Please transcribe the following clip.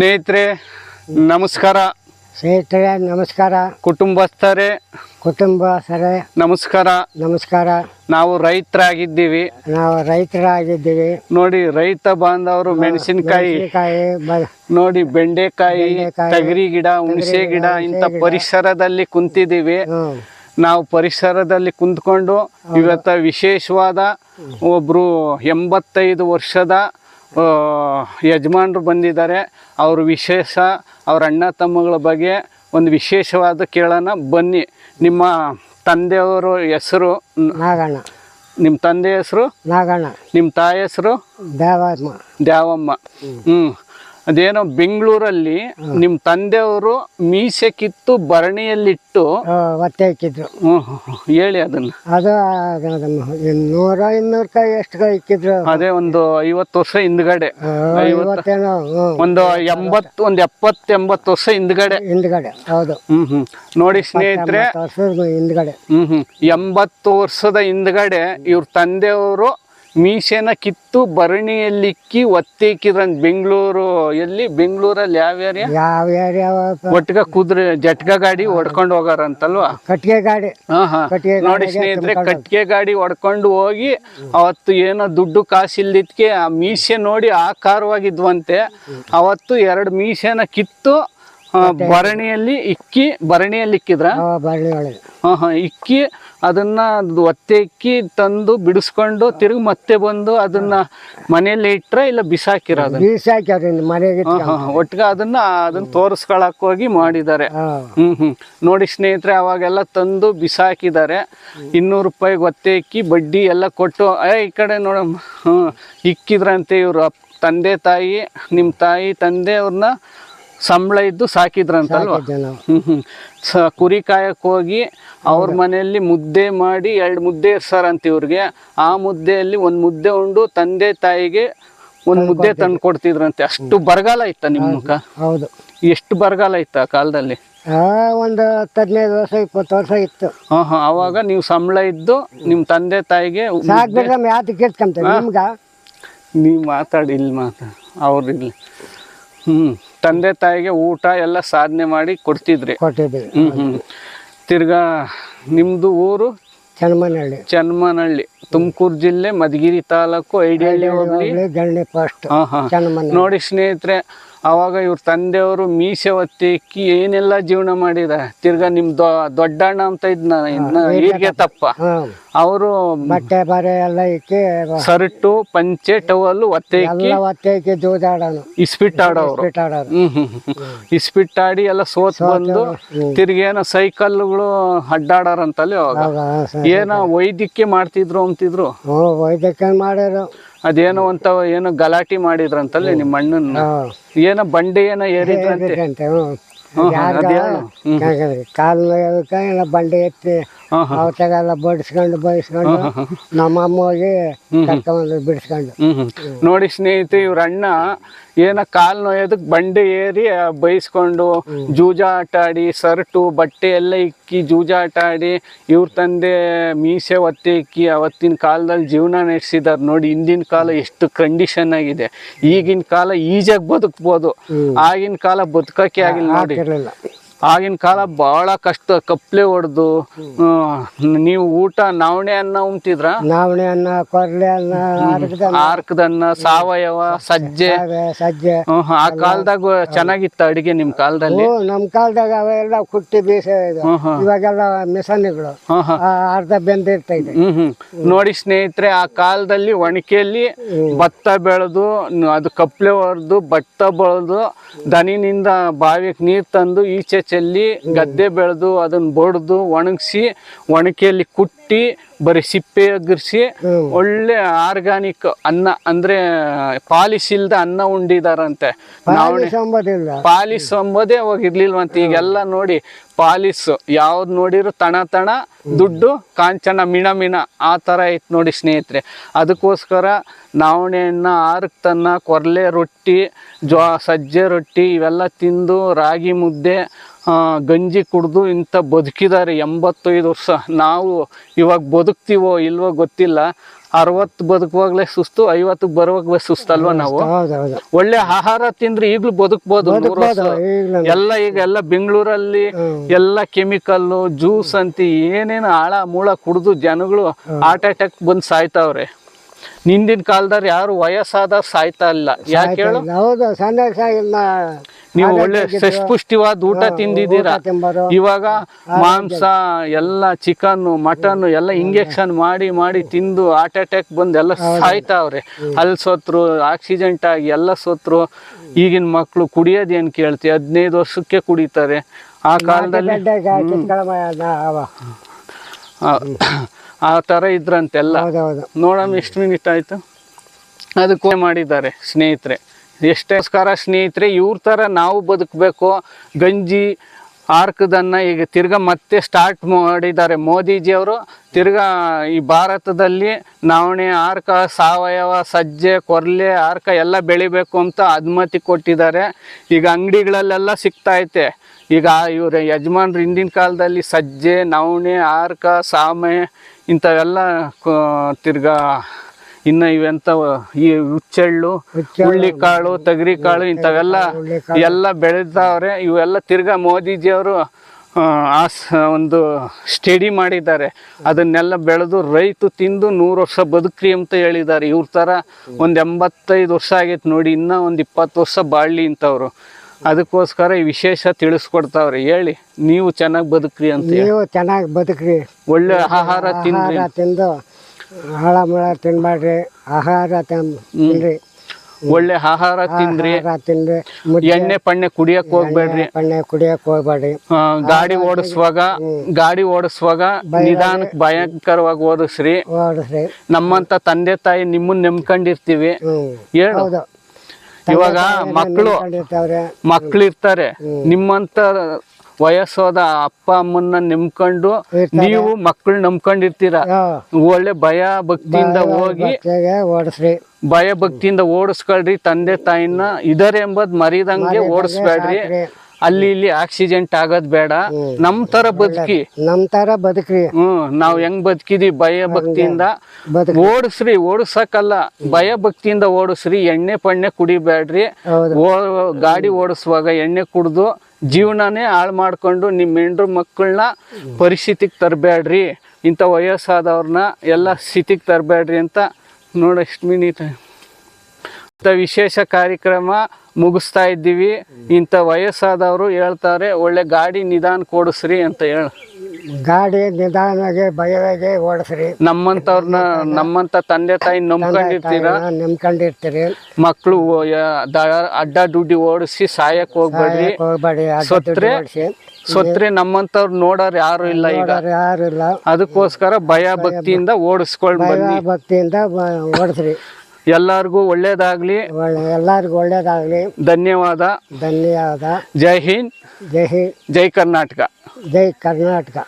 ಸ್ನೇಹಿತರೆ ನಮಸ್ಕಾರ. ಸ್ನೇಹಿತರೆ ನಮಸ್ಕಾರ. ಕುಟುಂಬಸ್ಥರೇ. ಕುಟುಂಬ ಸರೇ ನಮಸ್ಕಾರ. ನಮಸ್ಕಾರ. ನಾವು ರೈತರಾಗಿದ್ದೀವಿ. ನಾವು ರೈತರಾಗಿದ್ದೀವಿ. ನೋಡಿ ರೈತ ಬಾಂಧವರು ಮೆಣಸಿನಕಾಯಿ ನೋಡಿ ಬೆಂಡೆಕಾಯಿ ತಗರಿ ಗಿಡ ಹುಣಸೆ ಗಿಡ ಇಂಥ ಪರಿಸರದಲ್ಲಿ ಕುಂತಿದ್ದೀವಿ. ನಾವು ಪರಿಸರದಲ್ಲಿ ಕುಂತ್ಕೊಂಡು ಇವತ್ತ ವಿಶೇಷವಾದ ಒಬ್ರು ಎಂಬತ್ತೈದು ವರ್ಷದ ಯಜಮಾನರು ಬಂದಿದ್ದಾರೆ. ಅವರು ವಿಶೇಷ ಅವ್ರ ಅಣ್ಣ ತಮ್ಮಗಳ ಬಗ್ಗೆ ಒಂದು ವಿಶೇಷವಾದ ಕೇಳೋಣ. ಬನ್ನಿ. ನಿಮ್ಮ ತಂದೆಯವರ ಹೆಸರು ನಾಗಣ್ಣ. ನಿಮ್ಮ ತಂದೆ ಹೆಸರು? ನಾಗಣ್ಣ. ನಿಮ್ಮ ತಾಯಿ ಹೆಸರು? ದೇವಮ್ಮ. ದೇವಮ್ಮ ಹ್ಞೂ ಅದೇನೋ ಬೆಂಗಳೂರಲ್ಲಿ ನಿಮ್ಮ ತಂದೆಯವರು ಮೀಸೆ ಕಿತ್ತು ಭರಣಿಯಲ್ಲಿಟ್ಟು ಹೊಟ್ಟೆ ಹಾಕಿದ್ರು ಇಕ್ಕಿದ್ರು. ಹೇಳಿ ಅದನ್ನ. ಅದು ನೂರ ಇನ್ನೂರು ಕಾಯಿ ಎಷ್ಟು ಕೈ ಇಕ್ಕಿದ್ರು. ಅದೇ ಒಂದು ಐವತ್ತು ವರ್ಷ ಹಿಂದ್ಗಡೆ. ಒಂದು ಎಂಬತ್ತು ಒಂದು ಎಪ್ಪತ್ತು ಎಂಬತ್ತು ವರ್ಷ ಹಿಂದ್ಗಡೆ. ಹಿಂದ್ಗಡೆ ಹೌದು. ಹ್ಮ್ ಹ್ಮ್. ನೋಡಿ ಸ್ನೇಹಿತರೆ. ಹಿಂದ್ಗಡೆ. ಹ್ಮ್ ಹ್ಮ್. ಎಂಬತ್ತು ವರ್ಷದ ಹಿಂದ್ಗಡೆ ಇವ್ರ ತಂದೆಯವರು ಮೀಸೆನ ಕಿತ್ತು ಭರಣಿಯಲ್ಲಿಕ್ಕಿ ಒತ್ತಿಕ್ಕಿದ್ರ ಬೆಂಗಳೂರು ಎಲ್ಲಿ? ಬೆಂಗಳೂರಲ್ಲಿ ಯಾವ ಏರಿಯಾ ಯಾವ ಏರಿಯಾ ಒಟ್ಟಿಗೆ ಕುದುರೆ ಜಟ್ಕ ಗಾಡಿ ಹೊಡ್ಕೊಂಡು ಹೋಗಾರಂತಲ್ವಾ? ಕಟ್ಟಿಗೆ ಗಾಡಿ. ಹಾ ಹಾ. ನೋಡಿ ಸ್ನೇಹಿತರೆ ತುಂಬ್ಕೊಂಡು ಕಟ್ಟಿಗೆ ಗಾಡಿ ಹೊಡ್ಕೊಂಡು ಹೋಗಿ ಅವತ್ತು ಏನೋ ದುಡ್ಡು ಕಾಸಿಲ್ದಿದ್ಕೆ ಆ ಮೀಸೆ ನೋಡಿ ಆಕಾರವಾಗಿದ್ವಂತೆ. ಅವತ್ತು ಎರಡು ಮೀಸೆನ ಕಿತ್ತು ಭರಣಿಯಲ್ಲಿ ಇಕ್ಕಿ ಭರಣಿಯಲ್ಲಿ ಇಕ್ಕಿದ್ರ? ಅವ ಬಳ್ಳಿ ಒಳಗೆ. ಹಾ ಹಾ ಇಕ್ಕಿ ಅದನ್ನ ಅದು ಒತ್ತೆ ಇಕ್ಕಿ ತಂದು ಬಿಡಿಸ್ಕೊಂಡು ತಿರುಗಿ ಮತ್ತೆ ಬಂದು ಅದನ್ನ ಮನೆಯಲ್ಲಿ ಇಟ್ರ ಇಲ್ಲ ಬಿಸಾಕಿರ ಅದನ್ನ? ಮನೆಗೆ ಹಾ ಹಾ ಒಟ್ಟಿಗೆ ಅದನ್ನ ಅದನ್ನ ತೋರಿಸ್ಕೊಳಕ್ ಹೋಗಿ ಮಾಡಿದ್ದಾರೆ. ಹ್ಮ್ ಹ್ಮ್. ನೋಡಿ ಸ್ನೇಹಿತರೆ ಅವಾಗೆಲ್ಲ ತಂದು ಬಿಸಾಕಿದ್ದಾರೆ. ಇನ್ನೂರು ರೂಪಾಯಿ ಒತ್ತೆ ಇಕ್ಕಿ ಬಡ್ಡಿ ಎಲ್ಲ ಕೊಟ್ಟು ಏ ಈ ಕಡೆ ನೋಡಮ್ಮ ಹ್ಮ್ ಇಕ್ಕಿದ್ರಂತೆ ಇವರು ತಂದೆ ತಾಯಿ ನಿಮ್ಮ ತಾಯಿ ತಂದೆ ಅವ್ರನ್ನ ಸಂಬಳ ಇದ್ದು ಸಾಕಿದ್ರಂತಲ್ವಾ? ಸ ಕುರಿ ಕಾಯಕ್ ಹೋಗಿ ಅವ್ರ ಮನೆಯಲ್ಲಿ ಮುದ್ದೆ ಮಾಡಿ ಎರಡು ಮುದ್ದೆ ಇರ್ಸಾರಂತ ಇವ್ರಿಗೆ. ಆ ಮುದ್ದೆಯಲ್ಲಿ ಒಂದ್ ಮುದ್ದೆ ಉಂಡು ತಂದೆ ತಾಯಿಗೆ ಒಂದ್ ಮುದ್ದೆ ತಂದು ಕೊಡ್ತಿದ್ರಂತೆ. ಅಷ್ಟು ಬರಗಾಲ ಇತ್ತ ನಿಮ್ಮ ಹೌದು ಎಷ್ಟು ಬರಗಾಲ ಇತ್ತ ಆ ಕಾಲದಲ್ಲಿ? ಒಂದು ಹದಿನೈದು ವರ್ಷ ಇಪ್ಪತ್ತು ವರ್ಷ ಇತ್ತು. ಹಾ ಹಾ. ಅವಾಗ ನೀವು ಸಂಬಳ ಇದ್ದು ನಿಮ್ಮ ತಂದೆ ತಾಯಿಗೆ ನೀವು ಮಾತಾಡಿ ಇಲ್ಲಿ ಮಾತಾಡಿ. ಅವ್ರು ಇಲ್ಲಿ ಹ್ಮ್. ತಂದೆ ತಾಯಿಗೆ ಊಟ ಎಲ್ಲ ಸಾಧನೆ ಮಾಡಿ ಕೊಡ್ತಿದ್ರಿ. ತಿರ್ಗ ಹ್ಮ್ ಹ್ಮ್. ತಿರ್ಗಾ ನಿಮ್ದು ಊರು? ಚನ್ಮನಹಳ್ಳಿ ಚನ್ಮನಹಳ್ಳಿ ತುಮಕೂರು ಜಿಲ್ಲೆ ಮಧುಗಿರಿ ತಾಲೂಕು ಐಡಿಹಳ್ಳಿ ಹೋಗ್ಲಿ ಹೋಗ್ಲಿ ಗಳ್ಳಿ ಫಸ್ಟ್ ಹಾ ಹಾ ಚನ್ಮನ ನೋಡಿ ಸ್ನೇಹಿತರೆ ಅವಾಗ ಇವ್ರ ತಂದೆಯವರು ಮೀಸೆ ಒತ್ತಿಕ್ಕಿ ಏನೆಲ್ಲ ಜೀವನ ಮಾಡಿದ? ತಿರ್ಗಾ ನಿಮ್ ದೊಡ್ಡಣ್ಣ ಅಂತ ಇದ್ನ ಈರ್ಗೆ ತಪ್ಪ. ಅವರು ಬಟ್ಟೆ ಬರೆ ಎಲ್ಲ ಇಕ್ಕಿ ಸರ್ಟು ಪಂಚೆ ಟವಲ್ ಒತ್ತೆ ಇಕ್ಕಿ. ಎಲ್ಲ ಒತ್ತೆ ಇಕ್ಕಿ ಜೂಜಾಡೋನು. ಇಸ್ಪಿಟ್ ಆಡೋರು ಇಸ್ಪಿಟ್ ಆಡಿ ಎಲ್ಲ ಸೋತ್ ಬಂದು ತಿರ್ಗೇನ ಸೈಕಲ್ಗಳು ಅಡ್ಡಾಡಾರಂತಲ್ಲಿ ಅವಾಗ. ಏನೋ ವೈದ್ಯಕ್ಕೆ ಮಾಡ್ತಿದ್ರು ಅಂತಿದ್ರು. ವೈದ್ಯಕ್ಕೆ ಮಾಡ್ಯಾರು ಅದೇನೋ ಅಂತ ಏನೋ ಗಲಾಟಿ ಮಾಡಿದ್ರಂತಲ್ಲಿ ನಿಮ್ಮ ಅಣ್ಣನ. ಹ್ಞೂ ಏನೋ ಬಂಡೆ ಏನೋ ಏರಿದ್ರಂತೆ. ಹ್ಮ್, ಅದೇನು? ಕಾಲು ಬಂಡೆ ಎತ್ತಿ ಅವತ್ತಾಗೆಲ್ಲ ಬಡಿಸ್ಕೊಂಡು ಬಯಸ್ಕೊಂಡು ನಮ್ಮ ಅಮ್ಮ ಹೋಗಿ ಕರ್ಕೊಂಡು ಬಿಡಿಸ್ಕೊಂಡು. ನೋಡಿ ಸ್ನೇಹಿತ ಇವ್ರ ಅಣ್ಣ ಏನ ಕಾಲ್ ನೋಯೋದಕ್ ಬಂಡೆ ಏರಿ ಬೈಸ್ಕೊಂಡು ಜೂಜಾಟ ಆಡಿ ಸರ್ಟು ಬಟ್ಟೆ ಎಲ್ಲ ಇಕ್ಕಿ ಜೂಜಾಟ ಆಡಿ ಇವ್ರ ತಂದೆ ಮೀಸೆ ಒತ್ತೆ ಇಕ್ಕಿ ಅವತ್ತಿನ ಕಾಲದಲ್ಲಿ ಜೀವನ ನಡೆಸಿದಾರೆ. ನೋಡಿ ಹಿಂದಿನ ಕಾಲ ಎಷ್ಟು ಕಂಡೀಷನ್ ಆಗಿದೆ. ಈಗಿನ ಕಾಲ ಈಜಾಗಿ ಬದುಕ್ಬೋದು. ಆಗಿನ ಕಾಲ ಬದುಕಕ್ಕೆ ಆಗಿಲ್ಲ ನೋಡಿ. ಆಗಿನ ಕಾಲ ಬಹಳ ಕಷ್ಟ ಕಪ್ಲೆ ಹೊಡೆದು ನೀವು ಊಟ ನವಣೆ ಅನ್ನ ಉಂಟಿದ್ರ ನವಣೆ ಅನ್ನ ಕೊರ್ಲೆ ಅನ್ನ ಆರ್ಕದನ್ನ ಸಾವಯವ ಸಜ್ಜೆ. ಸಜ್ಜೆ. ಆ ಕಾಲದಾಗ ಚೆನ್ನಾಗಿತ್ತು ಅಡಿಗೆ ನಿಮ್ ಕಾಲದಲ್ಲಿ? ನಮ್ ನಮ್ಮ ಕಾಲದಾಗ ಅವೆಲ್ಲ ಕುಟ್ಟಿ ಬೀಸ ಇದು. ಇವಾಗೆಲ್ಲ ಮಿಷನ್ಗಳು. ಹ್ಮ್. ಅರ್ಧ ಹ್ಮ್ ಹ್ಮ್. ನೋಡಿ ಸ್ನೇಹಿತರೆ ಆ ಕಾಲದಲ್ಲಿ ಒಣಕೆಯಲ್ಲಿ ಭತ್ತ ಬೆಳೆದು ಅದು ಕಪ್ಲೆ ಹೊಡೆದು ಭತ್ತ ಬೆಳೆದು ದನಿನಿಂದ ಬಾವಿಗೆ ನೀರ್ ತಂದು ಈಚೆ ಚೆಲ್ಲಿ ಗದ್ದೆ ಬೆಳೆದು ಅದನ್ನ ಬಡ್ದು ಒಣಗಿಸಿ ಒಣಕೆಯಲ್ಲಿ ಕುಟ್ಟಿ ಬರೀ ಸಿಪ್ಪೆ ಅಗರ್ಸಿ ಒಳ್ಳೆ ಆರ್ಗಾನಿಕ್ ಅನ್ನ ಅಂದ್ರೆ ಪಾಲಿಶ್ ಇಲ್ದ ಅನ್ನ ಉಂಡಿದಾರಂತೆ. ನವಣೆ ಪಾಲಿಸ್ ಅಂಬೋದೇ ಅವಾಗ ಇರ್ಲಿಲ್ವಂತ ಈಗೆಲ್ಲ ನೋಡಿ ಪಾಲಿಸ್ ಯಾವ್ದು ನೋಡಿರು ತಣ ತಣ ದುಡ್ಡು ಕಾಂಚನ ಮಿಣ ಮಿಣ ಆ ಥರ ಐತ್ ನೋಡಿ ಸ್ನೇಹಿತರೆ. ಅದಕ್ಕೋಸ್ಕರ ನವಣೆಯನ್ನ ಆರಕ್ತನ್ನ ಕೊರಲೆ ರೊಟ್ಟಿ ಜ್ವಾ ಸಜ್ಜೆ ರೊಟ್ಟಿ ಇವೆಲ್ಲ ತಿಂದು ರಾಗಿ ಮುದ್ದೆ ಗಂಜಿ ಕುಡಿದು ಇಂಥ ಬದುಕಿದ್ದಾರೆ ಎಂಬತ್ತೈದು ವರ್ಷ. ನಾವು ಇವಾಗ ಬದುಕ್ತಿವೋ ಇಲ್ವೋ ಗೊತ್ತಿಲ್ಲ. ಅರವತ್ತು ಬದುಕುವಾಗ್ಲೇ ಸುಸ್ತು ಐವತ್ತು ಸುಸ್ತು ಸುಸ್ತಲ್ವಾ ನಾವು? ಒಳ್ಳೆ ಆಹಾರ ತಿಂದ್ರೆ ಈಗ್ಲೂ ಬದುಕ್ಬೋದು ಎಲ್ಲ ಈಗ ಎಲ್ಲ ಬೆಂಗಳೂರಲ್ಲಿ ಎಲ್ಲ ಕೆಮಿಕಲ್ಲು ಜ್ಯೂಸ್ ಅಂತಿ ಏನೇನು ಆಳ ಮೂಳ ಕುಡಿದು ಜನಗಳು ಹಾರ್ಟ್ ಅಟ್ಯಾಕ್ ಬಂದು ಸಾಯ್ತಾವ್ರೆ. ನಿಂದಿನ ಕಾಲದಲ್ಲಿ ಯಾರು ವಯಸ್ಸಾದ ಸಾಯ್ತಾ ಇಲ್ಲ. ಯಾಕೆ ಹೇಳು? ನೀವು ಒಳ್ಳೆ ಸಷ್ಪುಷ್ಟಿವಾದ ಊಟ ತಿಂದಿದ್ದೀರಾ? ಇವಾಗ ಮಾಂಸ ಎಲ್ಲ ಚಿಕನ್ ಮಟನ್ ಎಲ್ಲ ಇಂಜೆಕ್ಷನ್ ಮಾಡಿ ಮಾಡಿ ತಿಂದು ಹಾರ್ಟ್ ಅಟ್ಯಾಕ್ ಬಂದು ಎಲ್ಲ ಸಾಯ್ತಾವ್ರೆ. ಅಲ್ಲಿ ಸೋತ್ರು ಆಕ್ಸಿಡೆಂಟ್ ಆಗಿ ಎಲ್ಲ ಸೋತ್ರು. ಈಗಿನ ಮಕ್ಕಳು ಕುಡಿಯೋದು ಏನು ಕೇಳ್ತಿ? ಹದಿನೈದು ವರ್ಷಕ್ಕೆ ಕುಡಿತಾರೆ. ಆ ಕಾಲದಲ್ಲಿ ಆ- ಥರ ಇದ್ರಂತೆಲ್ಲ. ನೋಡೋಣ ಎಷ್ಟು ಮಿನಿಟ್ ಆಯಿತು? ಅದಕ್ಕೆ ಮಾಡಿದ್ದಾರೆ ಸ್ನೇಹಿತರೆ. ಎಷ್ಟೋಸ್ಕರ ಸ್ನೇಹಿತರೆ, ಇವ್ರ ಥರ ನಾವು ಬದುಕಬೇಕು. ಗಂಜಿ ಆರ್ಕದನ್ನು ಈಗ ತಿರ್ಗಾ ಮತ್ತೆ ಸ್ಟಾರ್ಟ್ ಮಾಡಿದ್ದಾರೆ ಮೋದಿಜಿಯವರು ತಿರ್ಗಾ ಈ ಭಾರತದಲ್ಲಿ ನವಣೆ ಆರ್ಕ, ಸಾವಯವ, ಸಜ್ಜೆ, ಕೊರ್ಲೆ, ಆರ್ಕ ಎಲ್ಲ ಬೆಳಿಬೇಕು ಅಂತ ಅನುಮತಿ ಕೊಟ್ಟಿದ್ದಾರೆ. ಈಗ ಅಂಗಡಿಗಳಲ್ಲೆಲ್ಲ ಸಿಗ್ತಾ ಐತೆ. ಈಗ ಇವ್ರ ಯಜಮಾನ್ರು ಹಿಂದಿನ ಕಾಲದಲ್ಲಿ ಸಜ್ಜೆ, ನವಣೆ, ಆರ್ಕ ಸಾಮೆ ಇಂಥವೆಲ್ಲ ತಿರ್ಗಾ ಇನ್ನು ಇವೆಂತ ಈ ಹುಚ್ಚೆಳ್ಳು ಹುಳ್ಳಿಕಾಳು ಕಾಳು ಇಂಥವೆಲ್ಲ ಎಲ್ಲ ಬೆಳೆದವ್ರೆ. ಇವೆಲ್ಲ ತಿರ್ಗಾ ಮೋದಿಜಿಯವರು ಆ, ಆ ಒಂದು ಸ್ಟಡಿ ಮಾಡಿದ್ದಾರೆ. ಅದನ್ನೆಲ್ಲ ಬೆಳೆದು ರೈತ ತಿಂದು ನೂರು ವರ್ಷ ಬದುಕ್ರಿ ಅಂತ ಹೇಳಿದ್ದಾರೆ. ಇವ್ರ ಥರ ಒಂದು ಎಂಬತ್ತೈದು ವರ್ಷ ಆಗೈತೆ ನೋಡಿ ಇನ್ನೂ ಒಂದು ಇಪ್ಪತ್ತು ವರ್ಷ ಬಾಳ್ಲಿ ಇಂಥವ್ರು. ಅದಕ್ಕೋಸ್ಕರ ಈ ವಿಶೇಷ ತಿಳಿಸ್ಕೊಡ್ತಾವ್ರೆ. ಹೇಳಿ ನೀವು ಚೆನ್ನಾಗಿ ಬದುಕ್ರಿ ಅಂತ ಹೇಳಿ. ನೀವು ಚೆನ್ನಾಗಿ ಬದುಕ್ರಿ. ಒಳ್ಳೆ ಆಹಾರ ತಿಂದು ಹಳ ಮಳ ತಿನ್ಬೇಡ್ರಿ ಆಹಾರ ತಿನ್ ತಿನ್ರಿ. ಒಳ್ಳೆ ಆಹಾರ ತಿನ್ರಿ. ಆಹಾರ ತಿನ್ರಿ. ಎಣ್ಣೆ ಪಣ್ಣೆ ಕುಡಿಯಕ್ ಹೋಗ್ಬೇಡ್ರಿ. ಪಣ್ಣೆ ಕುಡಿಯಕ್ ಹೋಗ್ಬೇಡ್ರಿ. ಗಾಡಿ ಓಡಿಸುವಾಗ ಗಾಡಿ ಓಡಿಸುವಾಗ ನಿಧಾನಕ್ ಭಯಂಕರವಾಗಿ ಓದಿಸ್ರಿ ಓಡಿಸ್ರಿ. ನಮ್ಮಂತ ತಂದೆ ತಾಯಿ ನಿಮ್ಮನ್ನ ನೆಮ್ಕೊಂಡಿರ್ತೀವಿ. ಹೇಳು. ಇವಾಗ ಮಕ್ಕಳು ಮಕ್ಕಳು ಇರ್ತಾರೆ ನಿಮ್ಮಂತ ವಯಸ್ಸಾದ ಅಪ್ಪ ಅಮ್ಮನ್ನ ನೆಮ್ಕೊಂಡು ನೀವು ಮಕ್ಕಳು ನಂಬ್ಕೊಂಡಿರ್ತೀರ. ಒಳ್ಳೆ ಭಯ ಭಕ್ತಿಯಿಂದ ಹೋಗಿ ಓಡಿಸ್ರಿ. ಭಯ ಭಕ್ತಿಯಿಂದ ಓಡಿಸ್ಕೊಳ್ರಿ ತಂದೆ ತಾಯಿನ. ಇದಾರೆ ಎಂಬುದ್ ಮರಿದಂಗೆ ಓಡಿಸ್ಬೇಡ್ರಿ. ಅಲ್ಲಿ ಇಲ್ಲಿ ಆಕ್ಸಿಡೆಂಟ್ ಆಗೋದ್ ಬೇಡ. ನಮ್ ತರ ಬದುಕಿ. ನಮ್ ತರ ಬದುಕ್ರಿ. ಹ್ಮ್. ನಾವ್ ಹೆಂಗ್ ಬದುಕಿದಿ ಭಯ ಭಕ್ತಿಯಿಂದ. ಓಡಿಸ್ರಿ ಓಡಿಸಕಲ್ಲ ಭಯ ಭಕ್ತಿಯಿಂದ ಓಡಿಸ್ರಿ. ಎಣ್ಣೆ ಪಣ್ಣೆ ಕುಡಿಬೇಡ್ರಿ. ಗಾಡಿ ಓಡಿಸುವಾಗ ಎಣ್ಣೆ ಕುಡ್ದು ಜೀವನನೇ ಹಾಳು ಮಾಡಿಕೊಂಡು ನಿಮ್ಮ ಹೆಂಡ್ರು ಮಕ್ಕಳನ್ನ ಪರಿಸ್ಥಿತಿಗೆ ತರಬೇಡ್ರಿ ಇಂಥ ವಯಸ್ಸಾದವ್ರನ್ನ ಎಲ್ಲ ಸ್ಥಿತಿಗೆ ತರಬೇಡ್ರಿ ಅಂತ ನೋಡಿ ಎಷ್ಟು ಮಿನಿಟ್ ಇಂಥ ವಿಶೇಷ ಕಾರ್ಯಕ್ರಮ ಮುಗಿಸ್ತಾ ಇದ್ದೀವಿ. ಇಂಥ ವಯಸ್ಸಾದವರು ಹೇಳ್ತಾರೆ, ಒಳ್ಳೆ ಗಾಡಿ ನಿಧಾನ ಕೊಡಿಸ್ರಿ ಅಂತ ಹೇಳ ಗಾಡಿ ನಿಧಾನವಾಗಿ ಭಯವಾಗಿ ಓಡಿಸ್ರಿ. ನಮ್ಮಂತವ್ರನ್ನ ನಮ್ಮಂತ ತಂದೆ ತಾಯಿ ನಂಬ್ಕೊಂಡಿರ್ತೀರ? ನಂಬ್ಕೊಂಡಿರ್ತೀರಿ. ಮಕ್ಕಳು ಅಡ್ಡ ದುಡ್ಡಿ ಓಡಿಸಿ ಸಾಯಕ್ ಹೋಗ್ಬೇಡಿ ಹೋಗ್ಬೇಡಿ ಸೊತ್ರೆ ಸೊತ್ರೆ ನಮ್ಮಂತವ್ರು ನೋಡೋರು ಯಾರು ಇಲ್ಲ ಈಗ. ಯಾರು ಇಲ್ಲ. ಅದಕ್ಕೋಸ್ಕರ ಭಯ ಭಕ್ತಿಯಿಂದ ಓಡಿಸ್ಕೊಂಡ್ ಬನ್ನಿ. ಭಕ್ತಿಯಿಂದ ಓಡಿಸ್ರಿ. ಎಲ್ಲರಿಗೂ ಒಳ್ಳೇದಾಗ್ಲಿ. ಒಳ್ಳೆ ಎಲ್ಲರಿಗೂ ಒಳ್ಳೇದಾಗ್ಲಿ. ಧನ್ಯವಾದ. ಧನ್ಯವಾದ. ಜೈ ಹಿಂದ್. ಜೈ ಹಿಂದ್. ಜೈ ಕರ್ನಾಟಕ. ಜೈ ಕರ್ನಾಟಕ.